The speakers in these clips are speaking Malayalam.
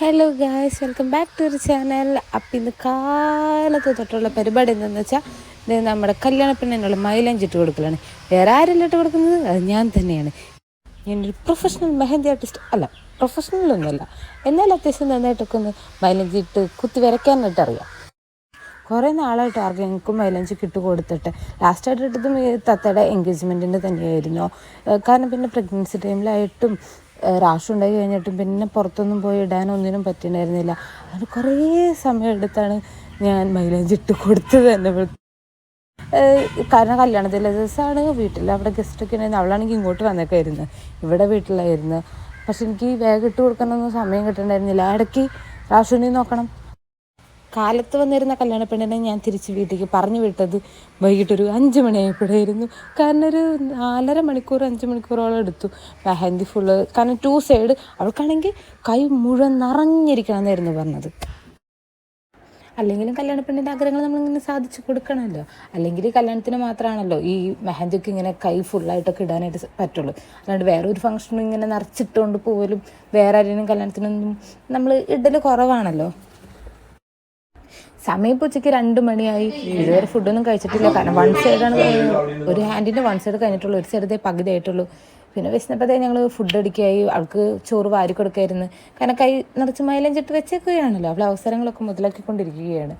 Hello guys welcome back to ഒരു ചാനൽ അപ്പം ഇന്ന് കാലത്ത് തൊട്ടുള്ള പരിപാടി എന്താണെന്ന് വെച്ചാൽ ഇത് നമ്മുടെ കല്യാണ പെണ്ണിനുള്ള മൈലഞ്ചിട്ട് കൊടുക്കലാണ്. വേറെ ആരല്ല ഇട്ട് കൊടുക്കുന്നത്? അത് ഞാൻ തന്നെയാണ്. ഞാനൊരു പ്രൊഫഷണൽ മെഹന്തി ആർട്ടിസ്റ്റ് അല്ല പ്രൊഫഷണൽ ഒന്നുമല്ല. എന്നാൽ അത്യാവശ്യം നന്നായിട്ടൊക്കെ ഒന്ന് മൈലഞ്ചി ഇട്ട് കുത്തി വരയ്ക്കാനായിട്ട് അറിയാം. കുറേ നാളായിട്ട് ആർക്കും എനിക്കും മൈലഞ്ചി കിട്ടു കൊടുത്തിട്ട് ലാസ്റ്റായിട്ട് ഇട്ടതും ഈ തത്തയുടെ എൻഗേജ്മെന്റിന്റെ തന്നെയായിരുന്നു. കാരണം പിന്നെ പ്രഗ്നൻസി ടൈമിലായിട്ടും റാഷ് ഉണ്ടായി കഴിഞ്ഞിട്ടും പിന്നെ പുറത്തൊന്നും പോയി ഇടാനൊന്നിനും പറ്റുന്നുണ്ടായിരുന്നില്ല അത് കുറേ സമയം എടുത്താണ് ഞാൻ മൈലേജ് ഇട്ട് കൊടുത്തത് തന്നെ കാരണം കല്യാണത്തിലെ ദിവസമാണ് വീട്ടിൽ അവിടെ ഗസ്റ്റൊക്കെ ഉണ്ടായിരുന്നു. അവളാണെങ്കിൽ ഇങ്ങോട്ട് വന്നേക്കായിരുന്നു. ഇവിടെ വീട്ടിലായിരുന്നു. പക്ഷെ എനിക്ക് വേഗം ഇട്ട് കൊടുക്കാനൊന്നും സമയം കിട്ടുന്നുണ്ടായിരുന്നില്ല ഇടയ്ക്ക് റാഷുവിനെ നോക്കണം. കാലത്ത് വന്നിരുന്ന കല്യാണ പെണ്ണിനെ ഞാൻ തിരിച്ച് വീട്ടിലേക്ക് പറഞ്ഞു വിട്ടത് വൈകിട്ടൊരു അഞ്ച് മണിയായപ്പോഴായിരുന്നു. കാരണം ഒരു നാലര മണിക്കൂർ അഞ്ച് മണിക്കൂറോളം എടുത്തു. മെഹന്തി ഫുള്ള് കാരണം ടു സൈഡ് അവൾക്കാണെങ്കിൽ കൈ മുഴുവൻ നിറഞ്ഞിരിക്കണം എന്നായിരുന്നു പറഞ്ഞത്. അല്ലെങ്കിലും കല്യാണ പെണ്ണിന്റെ ആഗ്രഹങ്ങൾ നമ്മളിങ്ങനെ സാധിച്ചു കൊടുക്കണമല്ലോ. അല്ലെങ്കിൽ കല്യാണത്തിന് മാത്രമാണല്ലോ ഈ മെഹന്തിക്ക് ഇങ്ങനെ കൈ ഫുള്ളായിട്ടൊക്കെ ഇടാനായിട്ട് പറ്റുള്ളൂ. അല്ലാണ്ട് വേറെ ഒരു ഫംഗ്ഷനും ഇങ്ങനെ നിറച്ചിട്ടുകൊണ്ട് പോലും വേറെ ആരെയും കല്യാണത്തിനൊന്നും നമ്മൾ ഇടൽ കുറവാണല്ലോ. സമയം ഇപ്പോൾ ഉച്ചയ്ക്ക് രണ്ട് മണിയായി. ഇതുവരെ ഫുഡൊന്നും കഴിച്ചിട്ടില്ല. കാരണം വൺ സൈഡാണ് ഒരു ഹാൻഡിന്റെ വൺ സൈഡ് കഴിഞ്ഞിട്ടുള്ളൂ. ഒരു സൈഡ് പകുതി ആയിട്ടുള്ളൂ. പിന്നെ വിശന്നപ്പോഴത്തേ ഞങ്ങൾ ഫുഡ് അടിക്കായി. അവൾക്ക് ചോറ് വാരി കൊടുക്കായിരുന്നു. കാരണം കൈ നിറച്ച് മൈലം ചിട്ട് വെച്ചേക്കുകയാണല്ലോ. അവൾ അവസരങ്ങളൊക്കെ മുതലാക്കിക്കൊണ്ടിരിക്കുകയാണ്.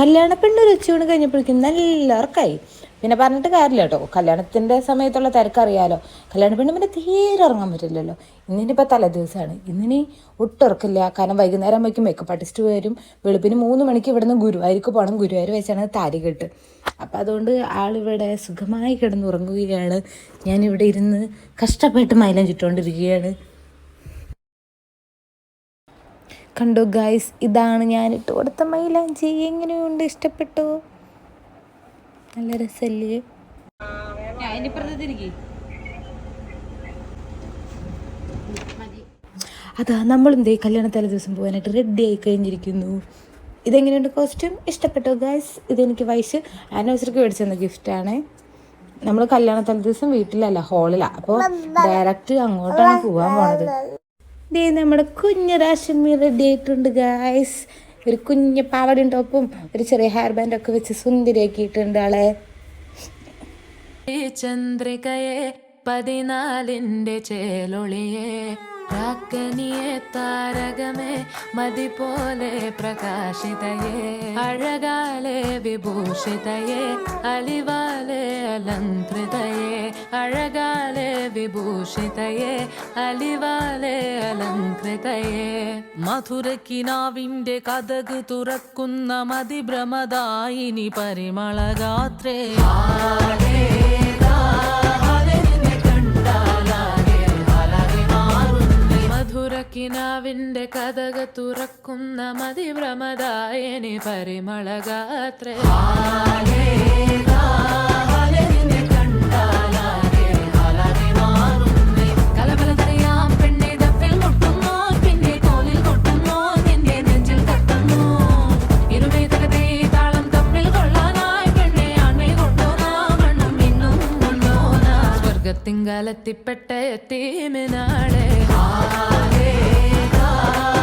കല്യാണ പെണ്ണ് ഒരു ഉച്ചയൂണ് കഴിഞ്ഞപ്പോഴേക്കും നല്ല ഉറക്കായി. പിന്നെ പറഞ്ഞിട്ട് കാര്യമില്ല കേട്ടോ. കല്യാണത്തിന്റെ സമയത്തുള്ള തിരക്കറിയാലോ. കല്യാണ പെണ്ണ് പിന്നെ തീരെ ഇറങ്ങാൻ പറ്റില്ലല്ലോ. ഇന്നിനിപ്പോൾ തലേദിവസമാണ് ഇന്നിനി ഒട്ടും ഉറക്കില്ല. കാരണം വൈകുന്നേരം വയ്ക്കും മേക്കപ്പ് ആർട്ടിസ്റ്റ് വരും. വെളുപ്പിന് മൂന്ന് മണിക്ക് ഇവിടുന്ന് ഗുരുവായൂർക്ക് പോകണം ഗുരുവായൂർ വെച്ചാണ് താരി കെട്ട്. അപ്പം അതുകൊണ്ട് ആളിവിടെ സുഖമായി കിടന്നുറങ്ങുകയാണ്. ഞാനിവിടെ ഇരുന്ന് കഷ്ടപ്പെട്ട് മൈലം ചുറ്റുകൊണ്ടിരിക്കുകയാണ് കണ്ടു ഗായ്സ് ഇതാണ് ഞാൻ ഇട്ട് കൊടുത്ത മൈലാഞ്ചി. എങ്ങനെയുണ്ട്? ഇഷ്ടപ്പെട്ടോ? നല്ല രസല്ലേ? അതാ നമ്മളെന്ത് കല്യാണ തലേ ദിവസം പോകാനായിട്ട് റെഡി ആയി കഴിഞ്ഞിരിക്കുന്നു. ഇതെങ്ങനെയുണ്ട് കോസ്റ്റ്യൂം ഇഷ്ടപ്പെട്ടോ ഗൈസ് ഇതെനിക്ക് വയസ്സ് ആനിവേഴ്സറിക്ക് മേടിച്ചു ഗിഫ്റ്റാണ് നമ്മൾ കല്യാണ തലേ ദിവസം വീട്ടിലല്ല ഹാളിലാണ് അപ്പോൾ ഡയറക്റ്റ് അങ്ങോട്ടാണ് പോകാൻ പോണത്. ദേ നമ്മുടെ കുഞ്ഞു രാശമി റെഡി ആയിട്ടുണ്ട് ഗായ്സ് ഒരു കുഞ്ഞ് പാവടയും ടോപ്പും ഒരു ചെറിയ ഹെയർ ബാൻഡ് ഒക്കെ വെച്ച് സുന്ദരിയാക്കിയിട്ടുണ്ട് ആളെ. ചന്ദ്രികയെ പതിനാലിന്റെ ചേലൊളിയെ രാക്കനിയെ താരകമേ മതി പോലെ പ്രകാശിതയേ. അഴകാലെ വിഭൂഷിതയേ അലിവാലെ അലങ്കൃതയെ അഴകാലെ വിഭൂഷിതയേ അലിവാലെ അലങ്കൃതയെ മധുരക്കിനാവിന്റെ കഥക് തുറക്കുന്ന മതിഭ്രമദായിനി പരിമളഗാത്രേ. മധുരക്കിനാവിന്റെ കഥക തുറക്കുന്ന മതിഭ്രമദായനി പരിമളഗാത്രേ. കലബലതറിയാം പെണ്ണെ ദഫിൽ Allah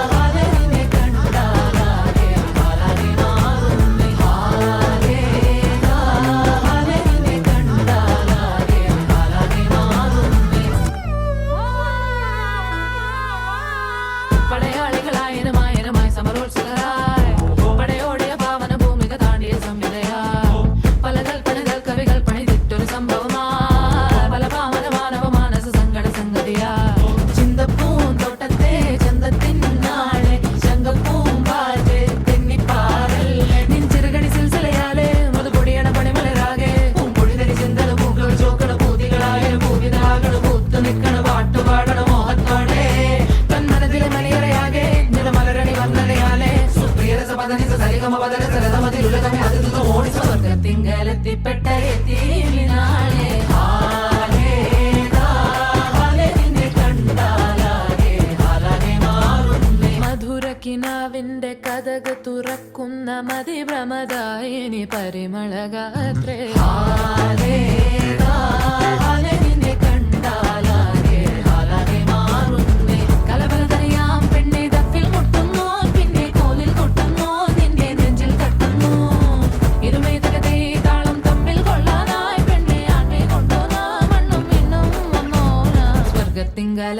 സരിഗമ പദന സരതമതിലുലകമേ അതിഥിത ഓടിച്ച സ്വർഗത്തിങ്കലെത്തിപ്പെട്ട എത്തിനാളെ മധുരക്കിനാവിന്റെ കഥക് തുറക്കുന്ന മതിഭ്രമദായിനി പരിമളഗാത്രേ.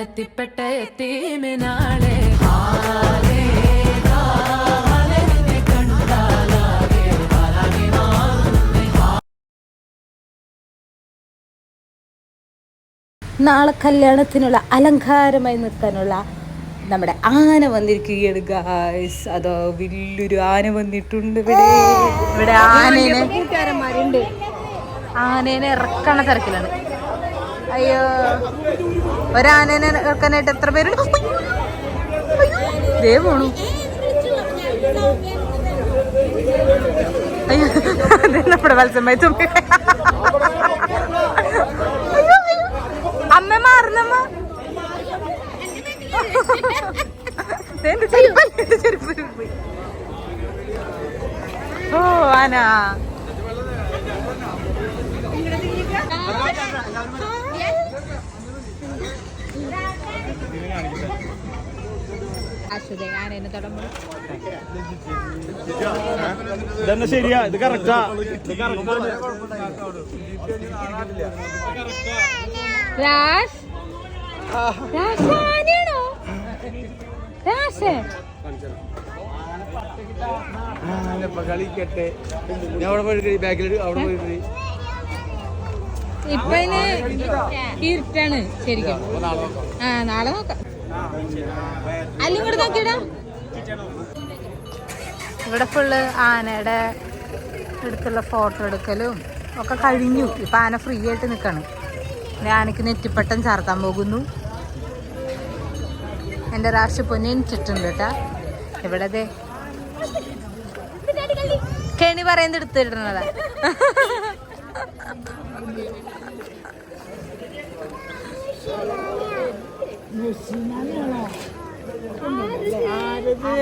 തിങ്കാലെത്തിപ്പെട്ട എത്തീമിനാളെ നാളെ കല്യാണത്തിനുള്ള അലങ്കാരമായി നിൽക്കാനുള്ള നമ്മുടെ ആന വന്നിരിക്കുകയാണ് ഗായ്സ് അതോ വലിയൊരു ആന വന്നിട്ടുണ്ട് ഇവിടെ. ഇവിടെ ആനേനെ ആനേനെ ഇറക്കണ തിരക്കിലാണ്. അയ്യോ. ഒരാനേനെ ഇറക്കാനായിട്ട് എത്ര പേരുണ്ട്? ദേ പോണു. അയ്യോ. നമ്മുടെ മത്സ്യമായി തുമ്പി. അമ്മ മാറുന്നമ്മ. ചെരുപ്പ് ഓ ആന ആനേനെ തുടങ്ങും ഇതന്നെ ശരിയാ ഇത് കറക്റ്റാ രാജ്? ആനയാണോ രാജ്? കളിക്കട്ടെ. ഞാൻ അവിടെ പോയി ബാക്കിൽ അവിടെ പോയിട്ട് ഇപ്പൊ ഇരുട്ടാണ് ശരിക്കും. ആ നാളെ നോക്കാം. അല്ല ഇങ്ങോട്ട് നോക്കിയിടാ. ഇവിടെ ഫുള്ള് ആനയുടെ അടുത്തുള്ള ഫോട്ടോ എടുക്കലും ഒക്കെ കഴിഞ്ഞു. ഇപ്പൊ ആന ഫ്രീ ആയിട്ട് നിൽക്കണം ആനയ്ക്ക് നെറ്റിപ്പട്ടം ചാർത്താൻ പോകുന്നു. എന്റെ രാഷ്ട്രീയ പൊന്നെ എനിച്ചിട്ടുണ്ട് കേട്ടാ. ഇവിടെ കെണി പറയുന്നത് എടുത്തിടുന്നതാ. ആരത്?